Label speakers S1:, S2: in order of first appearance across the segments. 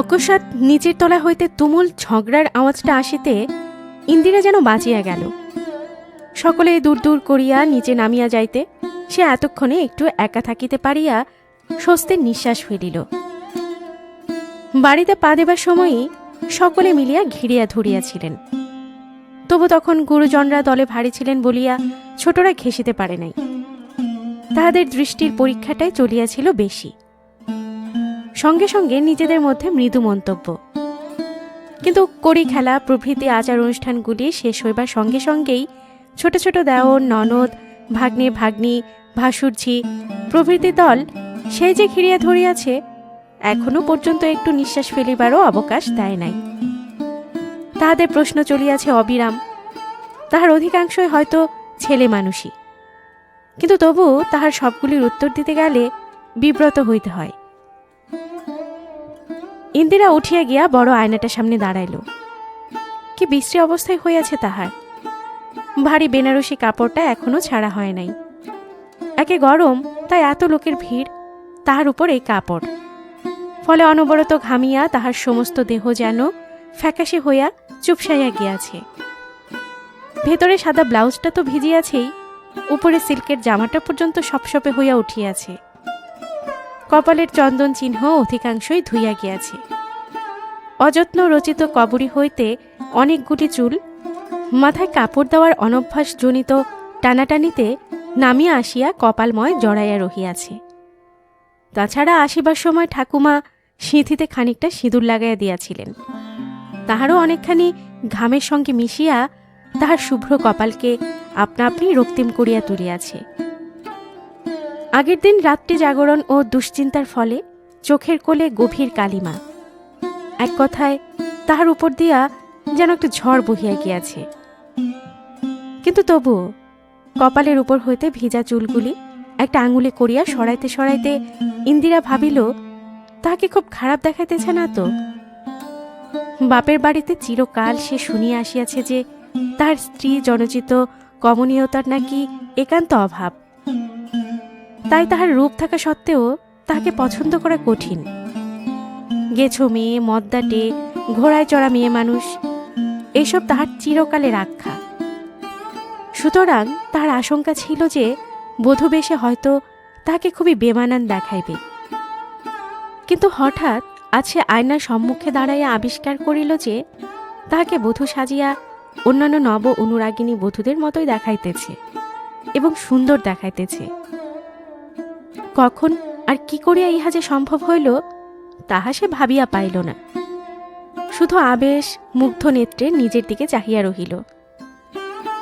S1: অকস্মাৎ নিচের তলা হইতে তুমুল ঝগড়ার আওয়াজটা আসিতে ইন্দিরা যেন বাঁচিয়া গেল। সকলে দূর দূর করিয়া নিচে নামিয়া যাইতে সে এতক্ষণে একটু একা থাকিতে পারিয়া স্বস্তির নিঃশ্বাস ফেলিল। বাড়িতে পা দেবার সময়ই সকলে মিলিয়া ঘিরিয়া ধরিয়াছিলেন। তবু তখন গুরুজনরা দলে ভারী ছিলেন বলিয়া ছোটরা ঘেঁষিতে পারে নাই। তাহাদের দৃষ্টির পরীক্ষাটাই চলিয়াছিল বেশি। সঙ্গে সঙ্গে নিজেদের মধ্যে মৃদু মন্তব্য। কিন্তু কড়ি খেলা, প্রভৃতি আচার অনুষ্ঠানগুলি শেষ হইবার সঙ্গে সঙ্গেই ছোট ছোট দেওর, ননদ, ভাগ্নে ভাগ্নি, ভাসুরঝি, প্রভৃতি দল সেই যে ঘিরিয়া ধরিয়াছে, এখনও পর্যন্ত একটু নিঃশ্বাস ফেলিবারও অবকাশ দেয় নাই। তাহাদের প্রশ্ন চলিয়াছে অবিরাম, তাহার অধিকাংশই হয়তো ছেলে মানুষই। কিন্তু তবু তাহার সবগুলির উত্তর দিতে গেলে বিব্রত হইতে হয়। ইন্দিরা উঠিয়া গিয়া বড় আয়নাটার সামনে দাঁড়াইল। কি বিশ্রী অবস্থায় হইয়াছে তাহার। ভারী বেনারসি কাপড়টা এখনও ছাড়া হয় নাই। একে গরম, তাই এত লোকের ভিড়, তাহার উপর এই কাপড়। ফলে অনবরত ঘামিয়া তাহার সমস্ত দেহ যেন ফ্যাকাশে হইয়া চুপসাইয়া গিয়াছে। ভেতরে সাদা ব্লাউজটা তো ভিজিয়াছেই, উপরে সিল্কের জামাটা পর্যন্ত সপসপে হইয়া উঠিয়াছে। কপালের চন্দন চিহ্ন অধিকাংশই ধুইয়া গিয়াছে। অযত্ন রচিত কবরী হইতে অনেকগুলি চুল, মাথায় কাপড় দেওয়ার অনভ্যাসজনিত টানাটানিতে নামিয়া আসিয়া কপালময় জড়াইয়া রহিয়াছে। তাছাড়া আসিবার সময় ঠাকুমা সিঁথিতে খানিকটা সিঁদুর লাগাইয়া দিয়াছিলেন। তাহারও অনেকখানি ঘামের সঙ্গে মিশিয়া তাহার শুভ্র কপালকে আপনা আপনি রক্তিম করিয়া তুলিয়াছে। আগের দিন রাত্রি জাগরণ ও দুশ্চিন্তার ফলে চোখের কোলে গভীর কালিমা। এক কথায়, তাহার উপর দিয়া যেন একটা ঝড় বহিয়া গিয়াছে। কিন্তু তবুও কপালের উপর হইতে ভিজা চুলগুলি একটা আঙুলে করিয়া সরাইতে সরাইতে ইন্দিরা ভাবিল, তাহাকে খুব খারাপ দেখাইতেছে না তো? বাপের বাড়িতে চিরকাল সে শুনিয়া আসিয়াছে যে তার স্ত্রী জনচিত কমনীয়তার নাকি একান্ত অভাব। তাই তাহার রূপ থাকা সত্ত্বেও তাহাকে পছন্দ করা কঠিন। গেছো মেয়ে মদ্দাটে, ঘোড়ায় চড়া মেয়ে মানুষ, এসব তাহার চিরকালের রাখা সুতরাং তাহার আশঙ্কা ছিল যে বধূবেশে হয়তো তাহাকে খুবই বেমানান দেখাইবে। কিন্তু হঠাৎ আজ সে আয়নার সম্মুখে দাঁড়াইয়া আবিষ্কার করিল যে তাহাকে বধূ সাজিয়া অন্যান্য নব অনুরাগিনী বধূদের মতোই দেখাইতেছে এবং সুন্দর দেখাইতেছে। কখন আর কি করিয়া ইহা যে সম্ভব হইল, তাহা সে ভাবিয়া পাইল না। শুধু আবেশ, মুগ্ধ নেত্রে নিজের দিকে চাহিয়া রহিল।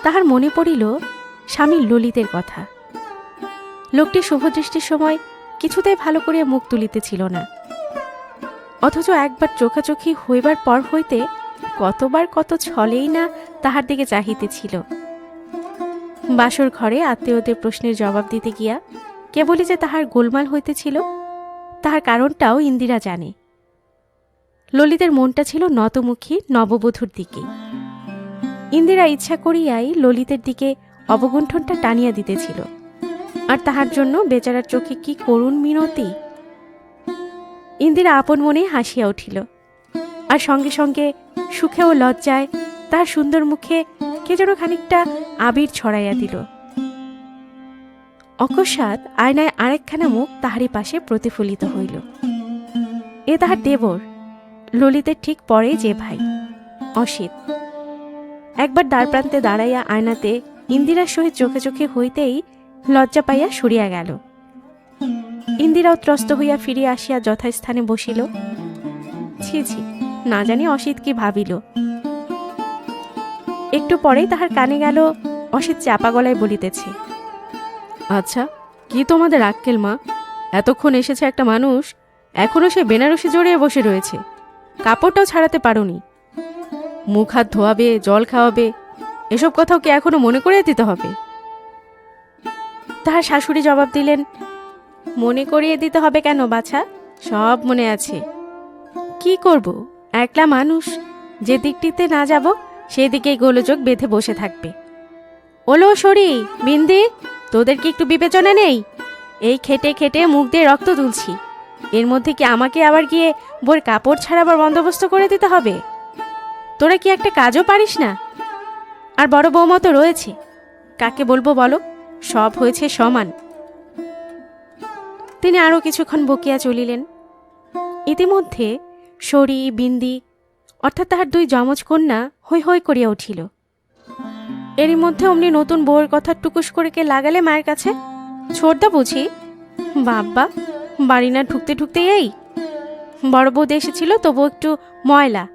S1: তাহার মনে পড়িল, স্বামী ললিতের কথা। লোকটি শুভদৃষ্টির সময় কিছুতেই ভালো করিয়া মুখ তুলিতেছিল না। অথচ একবার চোখাচোখি হইবার পর হইতে কতবার কত ছলেই না তাহার দিকে চাহিতেছিল। বাসর ঘরে আত্মীয়দের প্রশ্নের জবাব দিতে গিয়া কেবলই যে তাহার গোলমাল হইতেছিল, তাহার কারণটাও ইন্দিরা জানে। ললিতের মনটা ছিল নতমুখী নববধূর দিকে। ইন্দিরা ইচ্ছা করিয়াই ললিতের দিকে অবগুণ্ঠনটা টানিয়া দিতেছিল। আর তাহার জন্য বেচারার চোখে কি করুণ মিনতি! ইন্দিরা আপন মনে হাসিয়া উঠিল। আর সঙ্গে সঙ্গে সুখে ও লজ্জায় তার সুন্দর মুখে কে যেন খানিকটা আবির ছড়াইয়া দিল। অকস্মাৎ আয়নায় আরেকখানা মুখ তাহারি পাশে প্রতিফলিত হইল। এ তাহার দেবর, ললিতের ঠিক পরে যে ভাই, অসিত। একবার দ্বারপ্রান্তে দাঁড়াইয়া আয়নাতে ইন্দিরার সহিত চোখে চোখে হইতেই লজ্জা পাইয়া সরিয়া গেল। ইন্দিরাও ত্রস্ত হইয়া ফিরিয়া আসিয়া যথাস্থানে বসিল। ছি ছি, না জানি অসিত কি ভাবিল। একটু পরেই তাহার কানে গেল, অসিত চাপা গলায় বলিতেছে আচ্ছা কি তোমাদের আক্কেল মা? এতক্ষণ এসেছে একটা মানুষ, এখনও সে বেনারসি জড়িয়ে বসে রয়েছে। কাপড়টাও ছাড়াতে পারোনি। মুখ হাত ধোয়াবে, জল খাওয়াবে, এসব কথাও কি এখনও মনে করিয়ে দিতে হবে? তাহার শাশুড়ি জবাব দিলেন, মনে করিয়ে দিতে হবে কেন, বাছা? সব মনে আছে। কি করব? একলা মানুষ, যে দিকটিতে না যাব, সেদিকেই গোলযোগ বেঁধে বসে থাকবে। ওলো সরি বিন্দি তোদের কি একটু বিবেচনা নেই? এই খেটে খেটে মুখ দিয়ে রক্ত তুলছি। এর মধ্যে কি আমাকে আবার গিয়ে বোর কাপড় ছাড়াবার বন্দোবস্ত করে দিতে হবে? তোরা কি একটা কাজও পারিস না? আর বড় বৌমা তো রয়েছে। কাকে বলব বলো? সব হয়েছে সমান। তিনি আরও কিছুক্ষণ বকিয়া চলিলেন। ইতিমধ্যে সরি, বিন্দি, অর্থাৎ তাহার দুই যমজ কন্যা হৈ হৈ করিয়া উঠিল। এরই মধ্যে অমনি নতুন বউয়ের কথা টুকুস করে কে লাগালে মায়ের কাছে? ছোটদা বুঝি? বাব্বা, বাড়ি না ঢুকতে ঢুকতে এই? বড় বউ এসেছিল, তবু একটু ময়লা।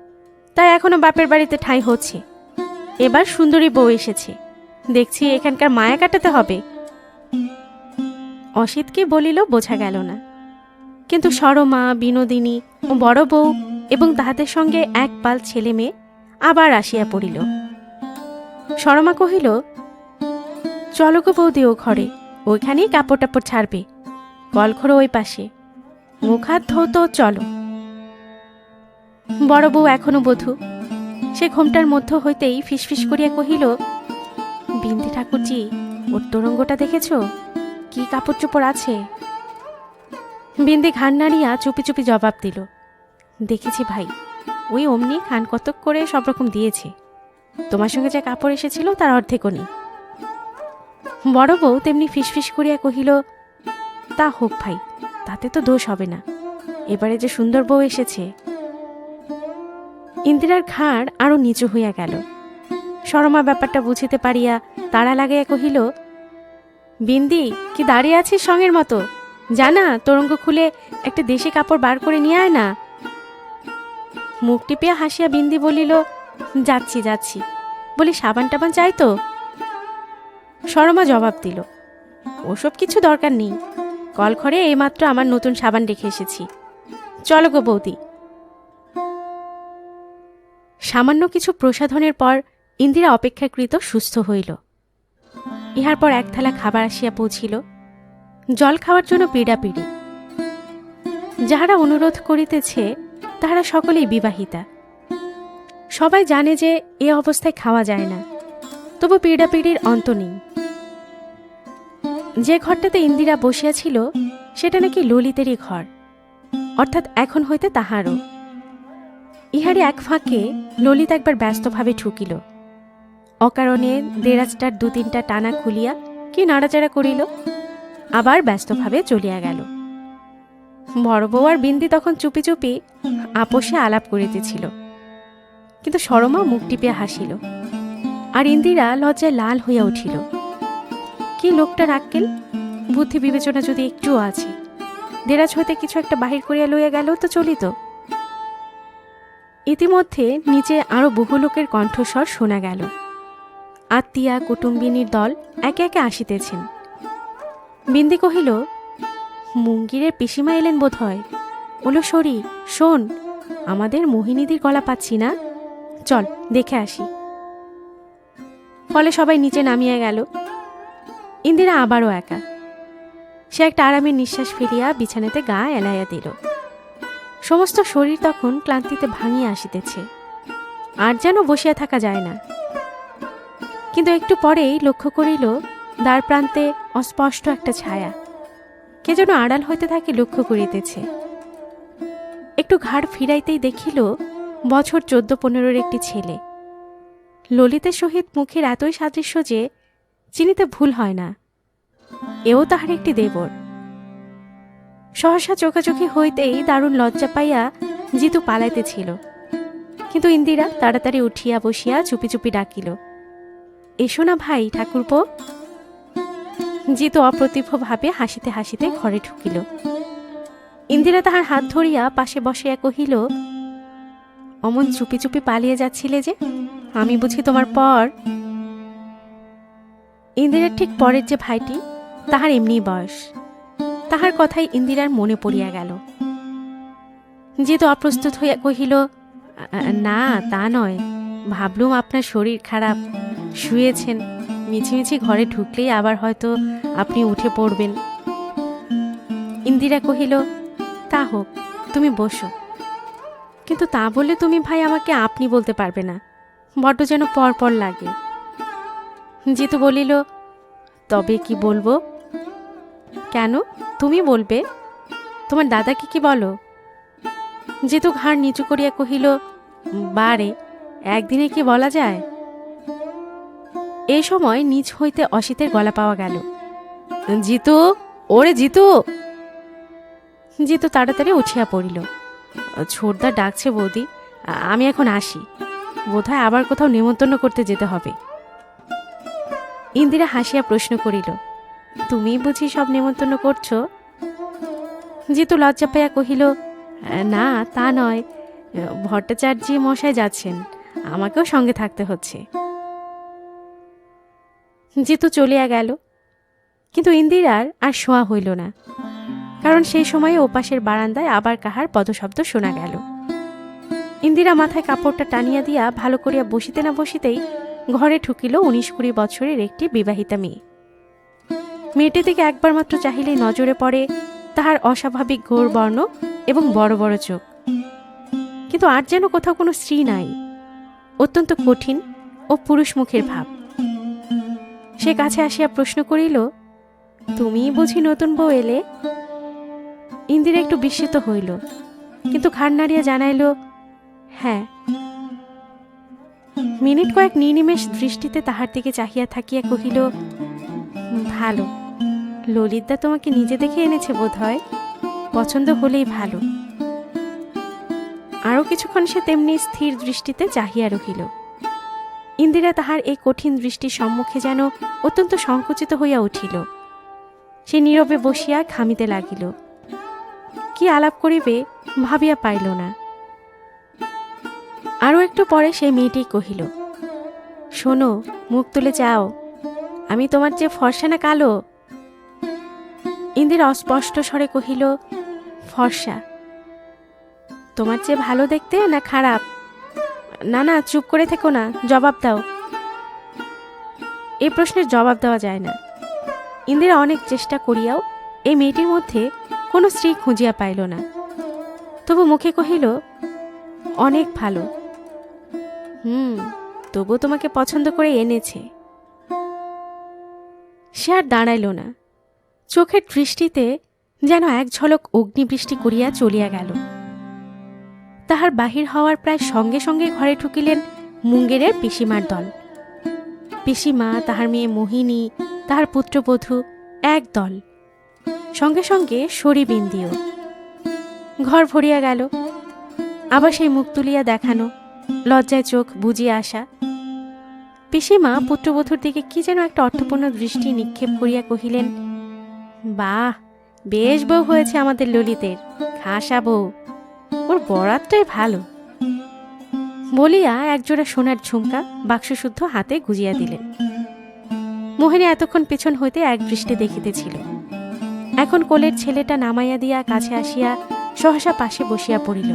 S1: তাই এখনও বাপের বাড়িতে ঠাঁই হচ্ছে। এবার সুন্দরী বউ এসেছে। দেখছি এখানকার মায়া কাটাতে হবে। অসিত কি বলিল, বোঝা গেল না। কিন্তু সরমা, বিনোদিনী ও বড় বউ এবং তাহাদের সঙ্গে এক পাল ছেলে মেয়ে আবার আসিয়া পড়িল। সরমা কহিল, চলো গো বৌদি ও ঘরে, ওইখানেই কাপড় টাপড় ছাড়বে। কলঘর ওই পাশে। মুখ হাত ধৌত চলো। বড় বউ এখনও বধূ। সে ঘোমটার মধ্য হইতেই ফিসফিস করিয়া কহিল বিন্দি ঠাকুরজি, ওর তোরঙ্গটা দেখেছ? কি কাপড় চোপড় আছে? বিন্দি ঘান নাড়িয়া চুপি চুপি জবাব দিল, দেখেছি ভাই, ওই অমনি খান কতক করে সব রকম দিয়েছে। তোমার সঙ্গে যে কাপড় এসেছিল, তার অর্ধেকও নেই। বড় বউ তেমনি ফিসফিস করিয়া কহিল, তা হোক ভাই, তাতে তো দোষ হবে না। এবারে যে সুন্দর বউ এসেছে। ইন্দিরার ঘাড় আরও নিচু হইয়া গেল। সরমা ব্যাপারটা বুঝিতে পারিয়া তাড়া লাগাইয়া কহিল, বিন্দি, কি দাঁড়িয়ে আছিস সঙ্গের মতো? জানা, তোরঙ্গ খুলে একটা দেশি কাপড় বার করে নিয়ে আয় না? মুখ টিপিয়া হাসিয়া বিন্দি বলিল যাচ্ছি যাচ্ছি। বলি সাবান টাবান চাই তো? সরমা জবাব দিল, ওসব কিছু দরকার নেই। কলঘরে এইমাত্র আমার নতুন সাবান রেখে এসেছি। চলো গো বৌদি। সামান্য কিছু প্রসাধনের পর ইন্দিরা অপেক্ষাকৃত সুস্থ হইল। ইহার পর এক থালা খাবার আসিয়া পৌঁছিল। জল খাওয়ার জন্য পিড়াপিড়ি। যাহারা অনুরোধ করিতেছে, তাহারা সকলেই বিবাহিতা। সবাই জানে যে এ অবস্থায় খাওয়া যায় না। তবু পিড়াপিড়ির অন্ত নেই। যে ঘরটাতে ইন্দিরা বসিয়াছিল, সেটা নাকি ললিতেরই ঘর। অর্থাৎ এখন হইতে তাহারও। ইহারি এক ফাঁকে ললিত একবার ব্যস্তভাবে ঠুকিল। অকারণে দেরাজটার দু তিনটা টানা খুলিয়া কি নাড়াচাড়া করিল? আবার ব্যস্তভাবে চলিয়া গেল। বড় বউ আর বিন্দি তখন চুপি চুপি আপোষে আলাপ করিতেছিল। কিন্তু সরমা মুখ টিপিয়া হাসিল। আর ইন্দিরা লজ্জায় লাল হইয়া উঠিল। কি লোকটার আক্কেল? বুদ্ধি বিবেচনা যদি একটুও আছে। দেরাজ হইতে কিছু একটা বাহির করিয়া লইয়া গেল তো চলিত। ইতিমধ্যে নিচে আরও বহু লোকের কণ্ঠস্বর শোনা গেল। আত্মীয়া, কুটুম্বিনীর দল একে একে আসিতেছেন। বিন্দি কহিল, মুঙ্গিরের পিসিমা এলেন বোধ হয় ওলো সরি, শোন, আমাদের মোহিনীদির গলা পাচ্ছি না। চল, দেখে আসি। ফলে সবাই নিচে নামিয়ে গেল। ইন্দিরা আবারও একা। সে একটা আরামের নিঃশ্বাস ফিরিয়া বিছানাতে গা এলাইয়া দিল। সমস্ত শরীর তখন ক্লান্তিতে ভাঙিয়া আসিতেছে। আর যেন বসিয়া থাকা যায় না। কিন্তু একটু পরেই লক্ষ্য করিল, দ্বার প্রান্তে অস্পষ্ট একটা ছায়া। কে যেন আড়াল হইতে থাকে লক্ষ্য করিতেছে। একটু ঘাড় ফিরাইতেই দেখিল বছর চোদ্দ পনেরোর একটি ছেলে। ললিতের সহিত মুখের এতই সাদৃশ্য যে চিনিতে ভুল হয় না। এও তাহার একটি দেবর। সহসা চোখাচোখি হইতেই দারুণ লজ্জা পাইয়া জিতু পালাইতেছিল। কিন্তু ইন্দিরা তাড়াতাড়ি উঠিয়া বসিয়া চুপি চুপি ডাকিল, এসো না ভাই ঠাকুরপো। জিতু অপ্রতিভভাবে হাসিতে হাসিতে ঘরে ঢুকিল। ইন্দিরা তাহার হাত ধরিয়া পাশে বসিয়া কহিল অমন চুপি চুপি পালিয়ে যাচ্ছিলে যে? আমি বুঝি তোমার পর। ইন্দিরার ঠিক পরের যে ভাইটি, তাহার এমনি বয়স। তাহার কথাই ইন্দিরার মনে পড়িয়া গেল। যেহেতু অপ্রস্তুত হইয়া কহিল "আ- আ- না, তা নয়। ভাবলুম আপনার শরীর খারাপ। শুয়েছেন। মিছিমিছি ঘরে ঢুকলেই আবার হয়তো আপনি উঠে পড়বেন। ইন্দিরা কহিল, তা হোক, তুমি বসো। কিন্তু তা বলে তুমি ভাই আমাকে আপনি বলতে পারবে না। বড্ড যেন পর পর লাগে। জিতু বলিল, তবে কি বলব? কেন? তুমি বলবে। তোমার দাদাকে কি বলো? জিতু ঘাড় নিচু করিয়া কহিল, বারে, একদিনে কি বলা যায়? এই সময় নিচ হইতে অসিতের গলা পাওয়া গেল। জিতু, ওরে জিতু! জিতু তাড়াতাড়ি উঠিয়া পড়িল। ছোটদা ডাকছে বৌদি। আমি এখন আসি। বোধহয় আবার কোথাও নেমন্তন্ন করতে যেতে হবে। ইন্দিরা হাসিয়া প্রশ্ন করিল, তুমি বুঝি সব নেমন্তন্ন করছ? জিতু লজ্জা পাইয়া কহিল, না, তা নয়। ভট্টাচার্য মশাই যাচ্ছেন। আমাকেও সঙ্গে থাকতে হচ্ছে। জিতু চলিয়া গেল। কিন্তু ইন্দিরার আর শোয়া হইল না। কারণ সেই সময়ে ওপাশের বারান্দায় আবার কাহার পদশব্দ শোনা গেল। ইন্দিরা মাথায় কাপড়টা টানিয়া দিয়া ভালো করিয়া বসিতে না বসিতেই ঘরে ঢুকিল উনিশ কুড়ি বছরের একটি বিবাহিতা মেয়ে। মেয়েটি থেকে একবার মাত্র চাহিলেই নজরে পড়ে তাহার অস্বাভাবিক ঘোর বর্ণ এবং বড় বড় চোখ। কিন্তু আর যেন কোথাও কোনো স্ত্রী নাই, অত্যন্ত কঠিন ও পুরুষ মুখের ভাব। সে কাছে আসিয়া প্রশ্ন করিল তুমি বুঝি নতুন বউ এলে? ইন্দিরা একটু বিস্মিত হইল। কিন্তু ঘাড় নাড়িয়া জানাইল হ্যাঁ। মিনিট কয়েক নিনিমেষ দৃষ্টিতে তাহার দিকে চাহিয়া থাকিয়া কহিল, ভালো। ললিতদা তোমাকে নিজে দেখে এনেছে বোধ হয় পছন্দ হলেই ভালো। আরও কিছুক্ষণ সে তেমনি স্থির দৃষ্টিতে চাহিয়া রহিল। ইন্দিরা তাহার এই কঠিন দৃষ্টির সম্মুখে যেন অত্যন্ত সংকুচিত হইয়া উঠিল। সে নীরবে বসিয়া ঘামিতে লাগিল। কি আলাপ করিবে ভাবিয়া পাইল না। আরও একটু পরে সেই মেয়েটি কহিল, শোনো, মুখ তুলে যাও, আমি তোমার যে ফর্সা না কালো? ইন্দিরা অস্পষ্ট স্বরে কহিল, ফর্সা। তোমার চেয়ে ভালো দেখতে না খারাপ? না না, চুপ করে থেকো না, জবাব দাও। এই প্রশ্নের জবাব দেওয়া যায় না। ইন্দিরা অনেক চেষ্টা করিয়াও এই মেয়েটির মধ্যে কোনো স্ত্রী খুঁজিয়া পাইল না। তবু মুখে কহিল, অনেক ভালো। হুম তবু তোমাকে পছন্দ করে এনেছে। সে আর দাঁড়াইল না। চোখের দৃষ্টিতে যেন এক ঝলক অগ্নিবৃষ্টি করিয়া চলিয়া গেল। তাহার বাহির হওয়ার প্রায় সঙ্গে সঙ্গে ঘরে ঢুকিলেন মুঙ্গেরের পিসিমার দল। পিসিমা, তাহার মেয়ে মোহিনী, তাহার পুত্রবধূ, এক দল। সঙ্গে সঙ্গে সরিবিন্দিও ঘর ভরিয়া গেল। আবার সেই মুখ তুলিয়া দেখানো, লজ্জায় চোখ বুঝিয়া আসা। পিসিমা পুত্রবধূর দিকে কি যেন একটা অর্থপূর্ণ দৃষ্টি নিক্ষেপ করিয়া কহিলেন, বাহ, বেশ বউ হয়েছে আমাদের ললিতের, খাসা বউ। ওর বরাতটাই ভালো। বলিয়া একজোড়া সোনার ঝুমকা বাক্সশুদ্ধ হাতে গুজিয়া দিলেন। মোহিনী এতক্ষণ পেছন হইতে এক দৃষ্টি দেখিতেছিল। এখন কোলের ছেলেটা নামাইয়া দিয়া কাছে আসিয়া সহসা পাশে বসিয়া পড়িল।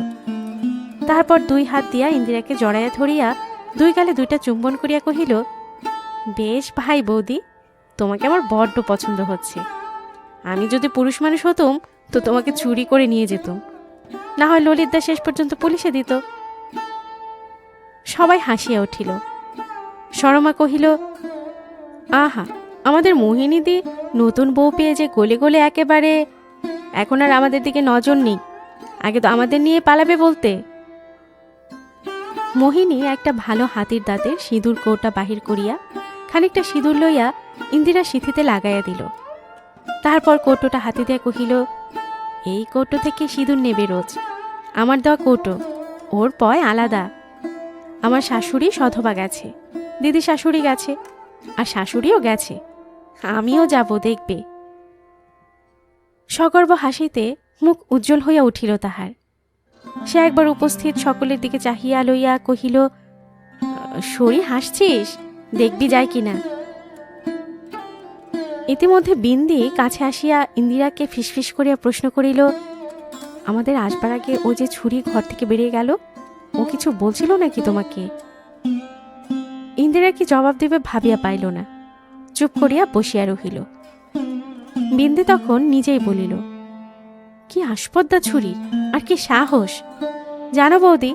S1: তারপর দুই হাত দিয়া ইন্দিরাকে জড়াইয়া ধরিয়া দুই গালে দুইটা চুম্বন করিয়া কহিল, বেশ ভাই বৌদি, তোমাকে আমার বড্ড পছন্দ হচ্ছে। আমি যদি পুরুষ মানুষ হতুম, তো তোমাকে চুরি করে নিয়ে যেতুম। না হয় ললিতদা শেষ পর্যন্ত পুলিশে দিত। সবাই হাসিয়া উঠিল। সরমা কহিল, আহা আমাদের মোহিনীদি নতুন বউ পেয়ে যে গলে গলে একেবারে এখন আর আমাদের দিকে নজর নেই। আগে তো আমাদের নিয়ে পালাবে বলতে। মোহিনী একটা ভালো হাতির দাঁতের সিঁদুর কৌটা বাহির করিয়া খানিকটা সিঁদুর লইয়া ইন্দিরা সিথিতে লাগাইয়া দিল। তারপর কৌটোটা হাতে দিয়ে কহিল, এই কৌটো থেকে সিঁদুর নেবে রোজ। আমার দেওয়া কৌটো, ওর পয় আলাদা। আমার শাশুড়ি সধবা গেছে, দিদি শাশুড়ি গেছে, আর শাশুড়িও গেছে। আমিও যাব, দেখবে। সগর্ব হাসিতে মুখ উজ্জ্বল হইয়া উঠিল তাহার। সে একবার উপস্থিত সকলের দিকে চাহিয়া লইয়া কহিল সরি হাসছিস? দেখবি যায় কিনা? ইতিমধ্যে বিন্দি কাছে আসিয়া ইন্দিরাকে ফিসফিস করিয়া প্রশ্ন করিল, আমাদের আসবার আগে ও যে ছুরি ঘর থেকে বেরিয়ে গেল, ও কিছু বলছিল নাকি তোমাকে? ইন্দিরা কি জবাব দেবে ভাবিয়া পাইল না। চুপ করিয়া বসিয়া রহিল। বিন্দি তখন নিজেই বলিল, কি আস্পদ্দা ছুরি, আর কি সাহস। জানো বৌদি,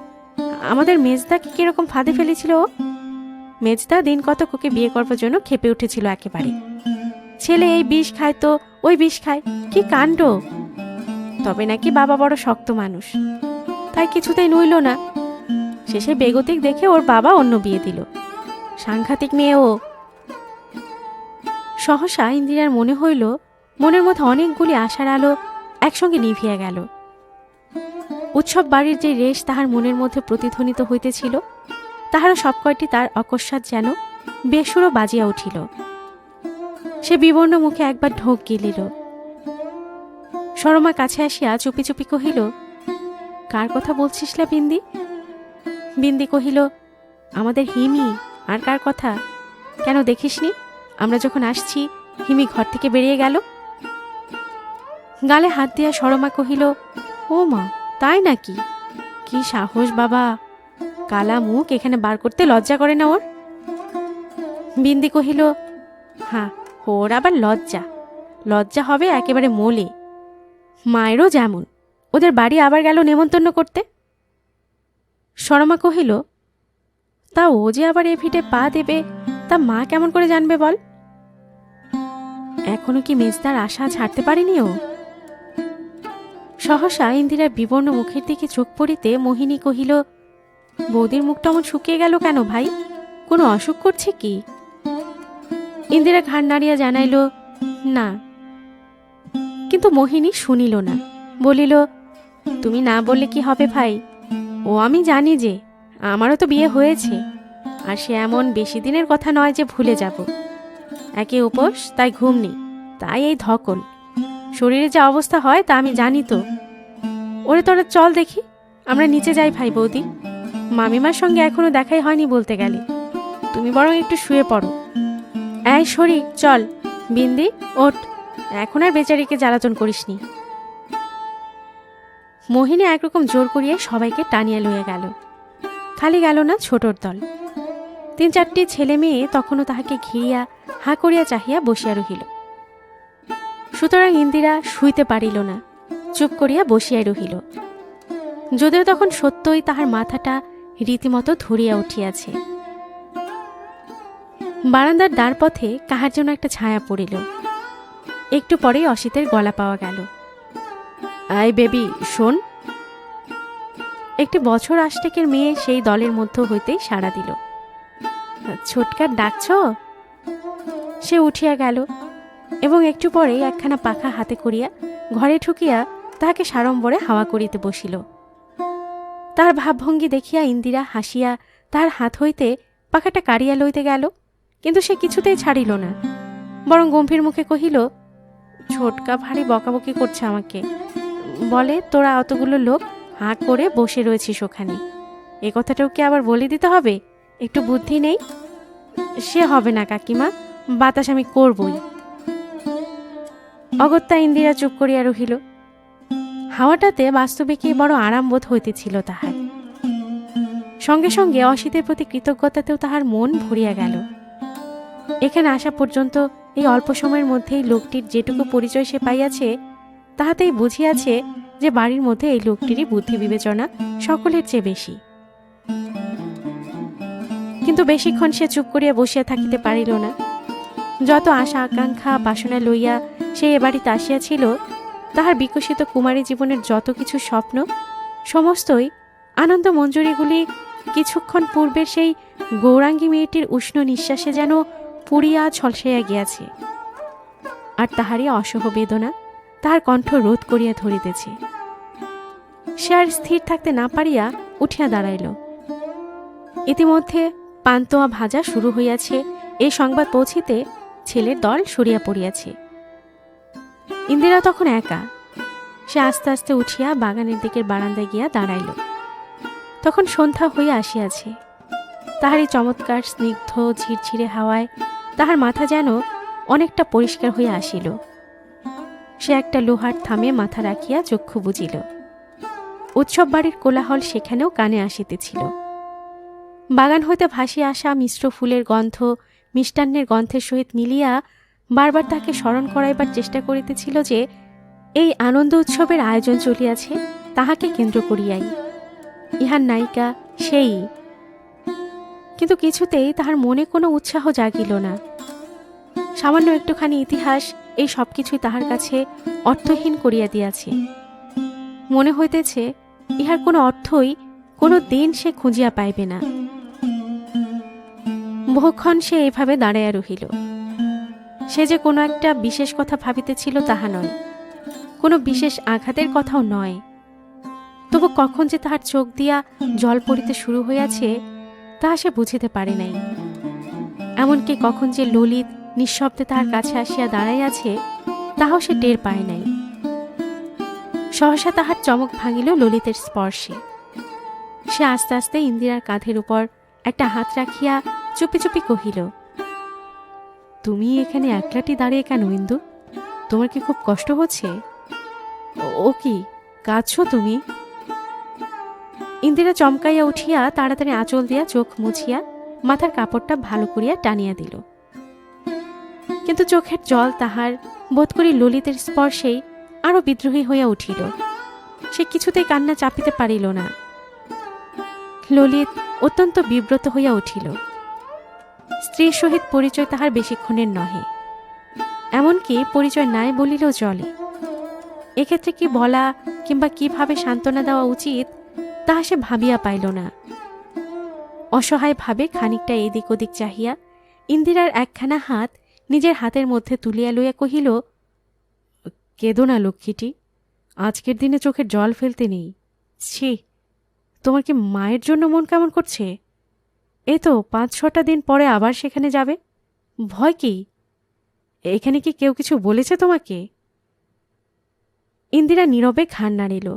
S1: আমাদের মেজদাকে কীরকম ফাঁদে ফেলেছিল ও? মেজদা দিন কত ওকে বিয়ে করবার জন্য খেপে উঠেছিল একেবারে। ছেলে এই বিষ খায় তো, ওই বিষ খায়, কি কাণ্ড? তবে নাকি বাবা বড় শক্ত মানুষ, তাই কিছুতেই নইল না। শেষে বেগতিক দেখে ওর বাবা অন্য বিয়ে দিল। সাংঘাতিক মেয়ে ও সহসা ইন্দিরার মনে হইল, মনের মধ্যে অনেকগুলি আশার আলো একসঙ্গে নিভিয়া গেল। উৎসব বাড়ির যে রেশ তাহার মনের মধ্যে প্রতিধ্বনিত হইতেছিল, তাহারও সব কয়টি তার অকস্মাৎ যেন বেসুরও বাজিয়া উঠিল। সে বিবর্ণ মুখে একবার ঢোক গিলিল। সরমা কাছে আসিয়া চুপি চুপি কহিল, কার কথা বলছিস লা বিন্দি? বিন্দি কহিল, আমাদের হিমি, আর কার কথা? কেন দেখিসনি? আমরা যখন আসছি, হিমি ঘর থেকে বেরিয়ে গেল। গালে হাত দিয়া সরমা কহিল, ও মা, তাই নাকি? কি সাহস বাবা। কালা মুখ এখানে বার করতে লজ্জা করে না ওর? বিন্দি কহিল হ্যাঁ ওর আবার লজ্জা। লজ্জা হবে একেবারে মোলে। মায়েরও যেমন। ওদের বাড়ি আবার গেল নেমন্তন্ন করতে? সরমা কহিল, তা ও যে আবার এ ভিটে পা দেবে, তা মা কেমন করে জানবে বল? এখনও কি মেজদার আশা ছাড়তে পারেনি ও সহসা ইন্দিরার বিবর্ণ মুখের দিকে চোখ পড়িতে মোহিনী কহিল, বৌদির মুখটা অমন শুকিয়ে গেল কেন ভাই? কোনো অসুখ করছে কি? ইন্দিরা ঘাড় নাড়িয়া জানাইল, না। কিন্তু মোহিনী শুনিল না, বলিল, তুমি না বললে কি হবে ভাই? ও আমি জানি যে, আমারও তো বিয়ে হয়েছে, আর সে এমন বেশি দিনের কথা নয় যে ভুলে যাব। একে উপোস, তাই ঘুম নেই, তাই এই ধকল শরীরে যে অবস্থা হয় তা আমি জানি তো। ওরে তোরা চল দেখি, আমরা নিচে যাই ভাই বৌদি। মামিমার সঙ্গে এখনও দেখাই হয়নি বলতে গেলে। তুমি বরং একটু শুয়ে পড়ো। এই সরি, চল। বিন্দি, ওঠ। এখন আর বেচারিকে জ্বালাতন করিসনি। মোহিনী একরকম জোর করিয়া সবাইকে টানিয়া লইয়া গেল। খালি গেল না ছোটর দল। তিন চারটি ছেলে মেয়ে তখনও তাহাকে ঘিরিয়া হা করিয়া চাহিয়া বসিয়া রহিল। সুতরাং ইন্দিরা শুইতে পারিল না, চুপ করিয়া বসিয়া রহিল। যদিও তখন সত্যই তাহার মাথাটা রীতিমতো ধরিয়া উঠিয়াছে। বারান্দার দ্বার পথে কাহার জন্য একটা ছায়া পড়িল। একটু পরেই অসিতের গলা পাওয়া গেল। আই বেবি, শোন। একটি বছর আষ্টেকের মেয়ে সেই দলের মধ্য হইতেই সাড়া দিল। ছোটকার ডাকছ? সে উঠিয়া গেল এবং একটু পরেই একখানা পাখা হাতে করিয়া ঘরে ঠুকিয়া তাহাকে সাড়ম্বরে হাওয়া করিতে বসিল। তার ভাবভঙ্গি দেখিয়া ইন্দিরা হাসিয়া তাহার হাত হইতে পাখাটা কাড়িয়া লইতে গেল, কিন্তু সে কিছুতেই ছাড়িল না, বরং গম্ভীর মুখে কহিল, ছোটকা ভারী বকাবকি করছে আমাকে। বলে, তোরা অতগুলো লোক হাঁ করে বসে রয়েছিস ওখানে। এ কথাটাও কি আবার বলে দিতে হবে? একটু বুদ্ধি নেই? সে হবে না, কাকিমা। বাতাস আমি করবই। অগত্যা ইন্দিরা চুপ করিয়া রহিল। হাওয়াটাতে বাস্তবে কি বড় আরাম বোধ হইতেছিল তাহার। সঙ্গে সঙ্গে অসিতের প্রতি কৃতজ্ঞতাতেও তাহার মন ভরিয়া গেল। এখানে আসা পর্যন্ত এই অল্প সময়ের মধ্যেই লোকটির যেটুকু পরিচয় সে পাইয়াছে, তাহাতেই বুঝিয়াছে যে বাড়ির মধ্যে এই লোকটিরই বুদ্ধি বিবেচনা সকলের চেয়ে বেশি। কিন্তু বেশিক্ষণ সে চুপ করিয়া বসিয়া থাকিতে পারিল না। যত আশা, আকাঙ্ক্ষা, বাসনা লইয়া সে এ বাড়িতে আসিয়াছিল, তাহার বিকশিত কুমারী জীবনের যত কিছু স্বপ্ন, সমস্তই আনন্দ মঞ্জুরিগুলি কিছুক্ষণ পূর্বের সেই গৌরাঙ্গী মেয়েটির উষ্ণ নিঃশ্বাসে যেন পুড়িয়া ছলসাইয়া গিয়াছে। আর তাহারই অসহ বেদনা তাহার কণ্ঠ রোধ করিয়া ধরিতেছে। সে আর স্থির থাকতে না পারিয়া উঠিয়া দাঁড়াইল। ইতিমধ্যে পান্তোয়া ভাজা শুরু হইয়াছে। এই সংবাদ পৌঁছিতে ছেলের দল সরিয়া পড়িয়াছে। ইন্দিরা তখন একা। সে আস্তে আস্তে উঠিয়া বাগানের দিকের বারান্দায় গিয়া দাঁড়াইল। তখন সন্ধ্যা হইয়া আসিয়াছে। তাহার এই চমৎকার, স্নিগ্ধ, ঝিরঝিরে হাওয়ায় তাহার মাথা যেন অনেকটা পরিষ্কার হইয়া আসিল। সে একটা লোহার থামে মাথা রাখিয়া চক্ষু বুঝিল উৎসব বাড়ির কোলাহল সেখানেও কানে আসিতেছিল। বাগান হইতে ভাসিয়া আসা মিশ্র ফুলের গন্ধ, মিষ্টান্নের গন্ধের সহিত মিলিয়া বারবার তাকে স্মরণ করাইবার চেষ্টা করিতেছিল যে, এই আনন্দ উৎসবের আয়োজন চলিয়াছে, তাহাকে কেন্দ্র করিয়াই। ইহার নায়িকা সেই। কিন্তু কিছুতেই তাহার মনে কোনো উৎসাহ জাগিল না। সামান্য একটুখানি ইতিহাস এই সব কিছুই তাহার কাছে অর্থহীন করিয়া দিয়াছে। মনে হইতেছে, ইহার কোনো অর্থই কোনো দিন সে খুঁজিয়া পাইবে না। বহুক্ষণ সে এইভাবে দাঁড়াইয়া রহিল। সে যে কোনো একটা বিশেষ কথা ভাবিতেছিল তাহা নয়। কোনো বিশেষ আঘাতের কথাও নয়। তবু কখন যে তাহার চোখ দিয়া জল পড়িতে শুরু হইয়াছে, তাহা সে বুঝিতে পারে নাই। এমনকি কখন যে ললিত নিঃশব্দে তাহার কাছে আসিয়া দাঁড়াইয়াছে, তাহাও সে টের পায় নাই। সহসা তাহার চমক ভাঙিল ললিতের স্পর্শে। সে আস্তে আস্তে ইন্দিরার কাঁধের উপর একটা হাত রাখিয়া চুপি চুপি কহিল, তুমি এখানে একলাটি দাঁড়িয়ে কেন ইন্দু? তোমার কি খুব কষ্ট হচ্ছে? ও- কি, কাঁদছো তুমি? ইন্দিরা চমকাইয়া উঠিয়া তাড়াতাড়ি আঁচল দিয়া চোখ মুছিয়া মাথার কাপড়টা ভালো করিয়া টানিয়া দিল। কিন্তু চোখের জল তাহার বোধ করি ললিতের স্পর্শেই আরও বিদ্রোহী হইয়া উঠিল। সে কিছুতেই কান্না চাপিতে পারিল না। ললিত অত্যন্ত বিব্রত হইয়া উঠিল। স্ত্রীর সহিত পরিচয় তাহার বেশিক্ষণের নহে। এমনকি পরিচয় নাই বলিলেও চলে। এক্ষেত্রে কি বলা কিংবা কীভাবে সান্ত্বনা দেওয়া উচিত, তাহা সে ভাবিয়া পাইল না। অসহায়ভাবে খানিকটা এদিক ওদিক চাহিয়া ইন্দিরার একখানা হাত নিজের হাতের মধ্যে তুলিয়া লইয়া কহিল, কেঁদো না লক্ষ্মীটি, আজকের দিনে চোখের জল ফেলতে নেই। ছি, তোমার কি মায়ের জন্য মন কেমন করছে? এ তো পাঁচ ছটা দিন পরে আবার সেখানে যাবে? ভয় কি? এখানে কি কেউ কিছু বলেছে তোমাকে? ইন্দিরা নীরবে ঘাড় নাড়িল।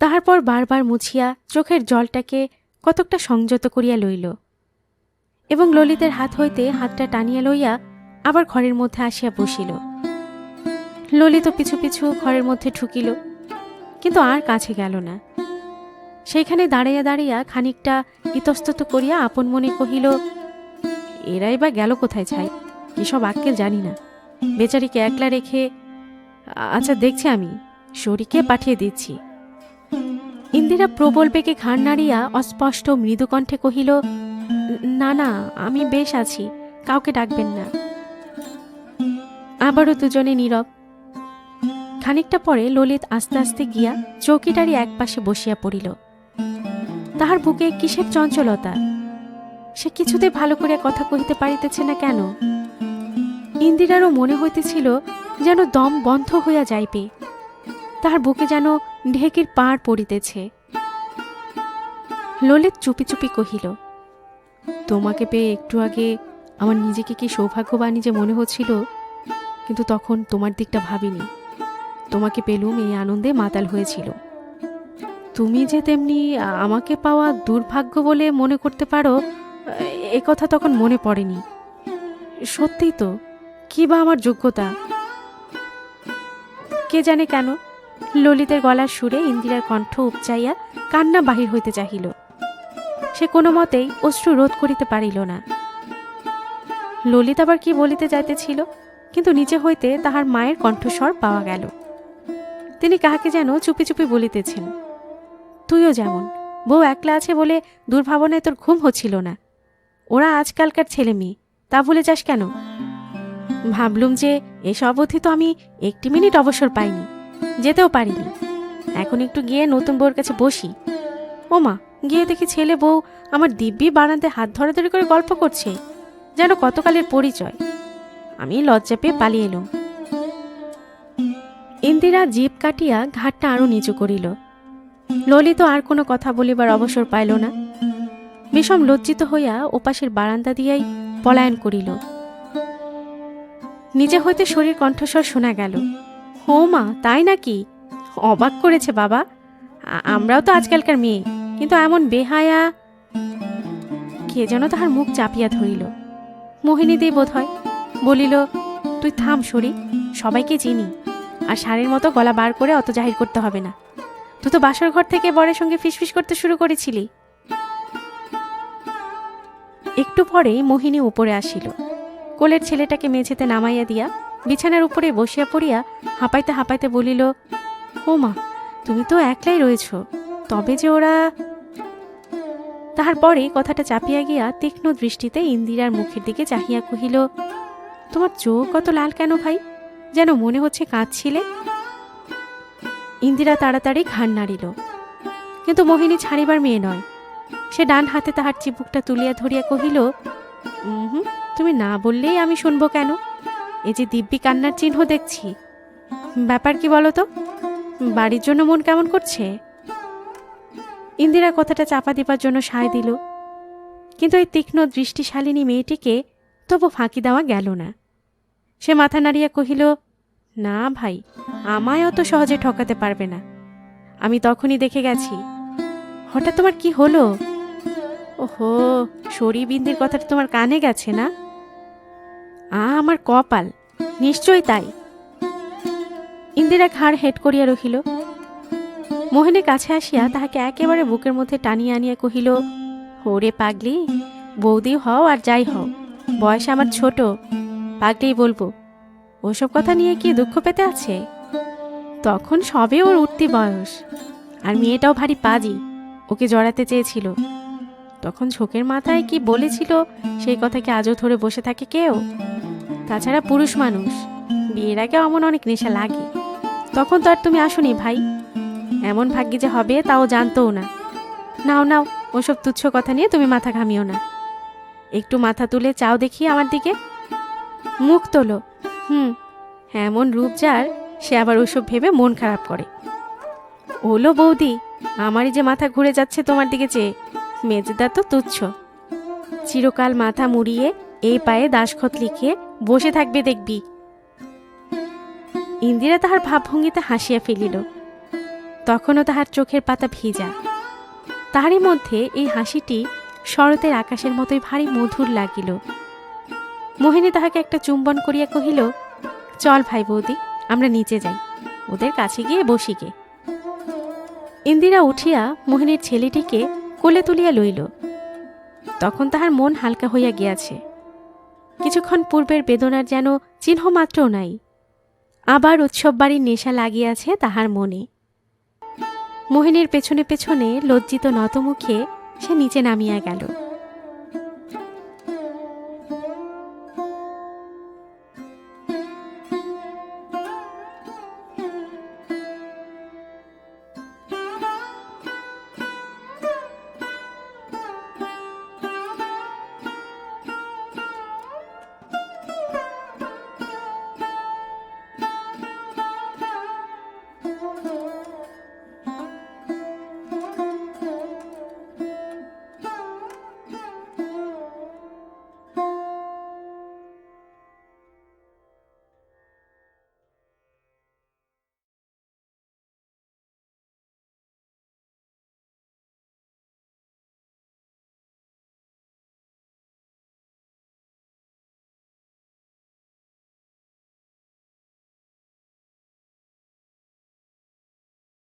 S1: তাহার পর বারবার মুছিয়া চোখের জলটাকে কতকটা সংযত করিয়া লইল এবং ললিতের হাত হইতে হাতটা টানিয়া লইয়া আবার ঘরের মধ্যে আসিয়া বসিল। ললিত পিছু পিছু ঘরের মধ্যে ঢুকিল, কিন্তু আর কাছে গেল না। সেইখানে দাঁড়াইয়া দাঁড়াইয়া খানিকটা ইতস্তত করিয়া আপন মনে কহিল, এরাই বা গেল কোথায় ছাই? এসব আক্কেল জানি না। বেচারিকে একলা রেখে আচ্ছা দেখছি আমি, শরীকে পাঠিয়ে দিচ্ছি। ইন্দিরা প্রবল বেগে ঘাড় নাড়িয়া অস্পষ্ট মৃদুকণ্ঠে কহিল, না না, আমি বেশ আছি, কাউকে ডাকবেন না। আবারও দুজনে নীরব। খানিকটা পরে ললিত আস্তে আস্তে গিয়া চৌকিটারি একপাশে বসিয়া পড়িল। তাহার বুকে কিসের চঞ্চলতা? সে কিছুতে ভালো করে কথা কহিতে পারিতেছে না কেন? ইন্দিরারও মনে হইতেছিল যেন দম বন্ধ হইয়া যাইবে। তাহার বুকে যেন ঢেকির পাড় পড়িতেছে। ললিত চুপি চুপি কহিল, তোমাকে পেয়ে একটু আগে আমার নিজেকে কি সৌভাগ্যবানী যে মনে হচ্ছিল? কিন্তু তখন তোমার দিকটা ভাবিনি। তোমাকে পেলুম এই আনন্দে মাতাল হয়েছিল। তুমি যে তেমনি আমাকে পাওয়া দুর্ভাগ্য বলে মনে করতে পারো এ কথা তখন মনে পড়েনি। সত্যিই তো, কি বা আমার যোগ্যতা? কে জানে কেন, ললিতের গলার সুরে ইন্দিরার কণ্ঠ উপচাইয়া কান্না বাহির হইতে চাহিল। সে কোনো মতেই অশ্রু রোধ করিতে পারিল না। ললিত আবার কি বলিতে যাইতেছিল, কিন্তু নিচে হইতে তাহার মায়ের কণ্ঠস্বর পাওয়া গেল। তিনি কাহাকে যেন চুপি চুপি বলিতেছেন। তুইও যেমন। বউ একলা আছে বলে দুর্ভাবনায় তোর ঘুম হচ্ছিল না। ওরা আজকালকার ছেলে মেয়ে, তা ভুলে যাস কেন? ভাবলুম যে এসব অবধি তো আমি একটি মিনিট অবসর পাইনি, যেতেও পারিনি। এখন একটু গিয়ে নতুন বউর কাছে বসি। ও মা, গিয়ে দেখি ছেলে বউ আমার দিব্যি বারান্দে হাত ধরাধরি করে গল্প করছে, যেন কতকালের পরিচয়। আমি লজ্জা পেয়ে পালিয়ে এলুম। ইন্দিরা জিপ কাটিয়া ঘাটটা আরও নিচু করিল। ললিত আর কোনো কথা বলিবার অবসর পাইল না। বিষম লজ্জিত হইয়া ওপাশের বারান্দা দিয়াই পলায়ন করিল। নিজে হইতে শরীর কণ্ঠস্বর শোনা গেল হো মা, তাই নাকি? অবাক করেছে বাবা। আমরাও তো আজকালকার মেয়ে, কিন্তু এমন বেহায়া কে যেন তাহার মুখ চাপিয়া ধরিল। মোহিনীতেই বোধ হয় বলিল, তুই থাম সরি সবাইকে চিনি, আর শাড়ির মতো গলা বার করে অত জাহির করতে হবে না। তুই তো বাসর ঘর থেকে বরের সঙ্গে ফিসফিস করতে শুরু করেছিলি। একটু পরেই মোহিনী উপরে আসিল। কোলের ছেলেটাকে মেঝেতে নামাইয়া দিয়া বিছানার উপরে বসিয়া পড়িয়া হাঁপাইতে হাঁপাইতে বলিল, ও মা, তুমি তো একলাই রয়েছ, তবে যে ওরা তাহার পরে কথাটা চাপিয়া গিয়া তীক্ষ্ণ দৃষ্টিতে ইন্দিরার মুখের দিকে চাহিয়া কহিল, তোমার চোখ কত লাল কেন ভাই? যেন মনে হচ্ছে কাঁদছিলে? ইন্দিরা তাড়াতাড়ি ঘাড় নাড়িল। কিন্তু মোহিনী ছাড়িবার মেয়ে নয়। সে ডান হাতে তাহার চিবুকটা তুলিয়া ধরিয়া কহিল হুম তুমি না বললেই আমি শুনব কেন? এই যে দিব্যি কান্নার চিহ্ন দেখছি। ব্যাপার কি বলো তো? বাড়ির জন্য মন কেমন করছে? ইন্দিরা কথাটা চাপা দিবার জন্য সায় দিল। কিন্তু এই তীক্ষ্ণ দৃষ্টিশালিনী মেয়েটিকে তবু ফাঁকি দেওয়া গেল না। সে মাথা নাড়িয়া কহিল না ভাই, আমায় অত সহজে ঠকাতে পারবে না। আমি তখনই দেখে গেছি। হঠাৎ তোমার কি হলো? ওহো সরি বিন্দির কথাটা তোমার কানে গেছে না? আ, আমার কপাল। নিশ্চয়ই তাই। ইন্দিরা ঘাড় হেট করিয়া রহিল। মোহিনীর কাছে আসিয়া তাহাকে একেবারে বুকের মধ্যে টানিয়া আনিয়া কহিল, ওরে পাগলি, বৌদি হও আর যাই হও। বয়স আমার ছোট পাগলেই বলব। ওসব কথা নিয়ে কি দুঃখ পেতে আছে? তখন সবে ওর উঠতি বয়স, আর মেয়েটাও ভারী পাজি, ওকে জড়াতে চেয়েছিল। তখন ঝোঁকের মাথায় কি বলেছিল, সেই কথাকে আজও ধরে বসে থাকে কেউ? তাছাড়া পুরুষ মানুষ, বিয়ের আগে অমন অনেক নেশা লাগে। তখন তো আর তুমি আসোনি ভাই। এমন ভাগ্যে যে হবে তাও জানতও না। নাও নাও, ওসব তুচ্ছ কথা নিয়ে তুমি মাথা ঘামিও না। একটু মাথা তুলে চাও দেখি আমার দিকে। মুখ তোলো হুম, এমন রূপ যার সে আবার ওসব ভেবে মন খারাপ করে। ওলো বৌদি, আমারই যে মাথা ঘুরে যাচ্ছে তোমার দিকে চেয়ে, মেজদা তো তুচ্ছ। চিরকাল মাথা মুড়িয়ে এই পায়ে দাসখত লিখিয়ে বসে থাকবে দেখবি। ইন্দিরা তাহার ভাবভঙ্গিতে হাসিয়া ফেলিল। তখনও তাহার চোখের পাতা ভিজা। তাহারই মধ্যে এই হাসিটি শরতের আকাশের মতোই ভারী মধুর লাগিল। মোহিনী তাহাকে একটা চুম্বন করিয়া কহিল, চল ভাই বৌদি, আমরা নিচে যাই। ওদের কাছে গিয়ে বসি গে। ইন্দিরা উঠিয়া মোহিনীর ছেলেটিকে কোলে তুলিয়া লইল। তখন তাহার মন হালকা হইয়া গিয়াছে। কিছুক্ষণ পূর্বের বেদনার যেন চিহ্ন মাত্রও নাই। আবার উৎসব বাড়ির নেশা লাগিয়াছে তাহার মনে। মোহিনীর পেছনে পেছনে লজ্জিত নতমুখে সে নিচে নামিয়া গেল।